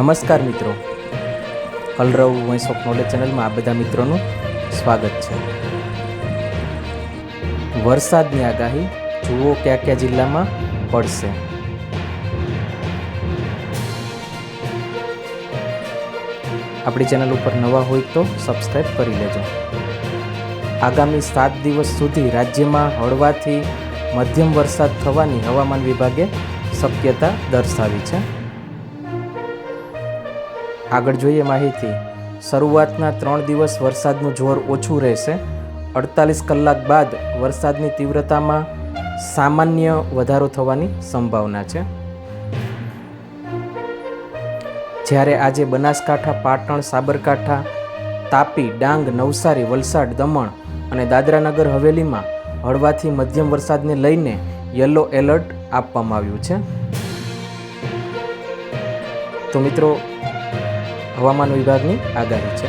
નમસ્કાર મિત્રો. કલરવ voice of knowledge ચેનલમાં આ બધા મિત્રોનું સ્વાગત છે. વરસાદની આગાહી જુઓ કયા કયા જિલ્લામાં પડશે. આપણી ચેનલ ઉપર નવા હોય તો સબસ્ક્રાઈબ કરી લેજો. આગામી સાત દિવસ સુધી રાજ્યમાં હળવાથી મધ્યમ વરસાદ થવાની હવામાન વિભાગે શક્યતા દર્શાવી છે. આગળ જોઈએ માહિતી. શરૂઆતના ત્રણ દિવસ વરસાદનું જોર ઓછું રહેશે. અડતાલીસ કલાક બાદ વરસાદની તીવ્રતામાં સામાન્ય વધારો થવાની સંભાવના છે. જ્યારે આજે બનાસકાંઠા, પાટણ, સાબરકાંઠા, તાપી, ડાંગ, નવસારી, વલસાડ, દમણ અને દાદરાનગર હવેલીમાં હળવાથી મધ્યમ વરસાદને લઈને યલો એલર્ટ આપવામાં આવ્યું છે. તો મિત્રો હવામાન વિભાગની આગાહી છે.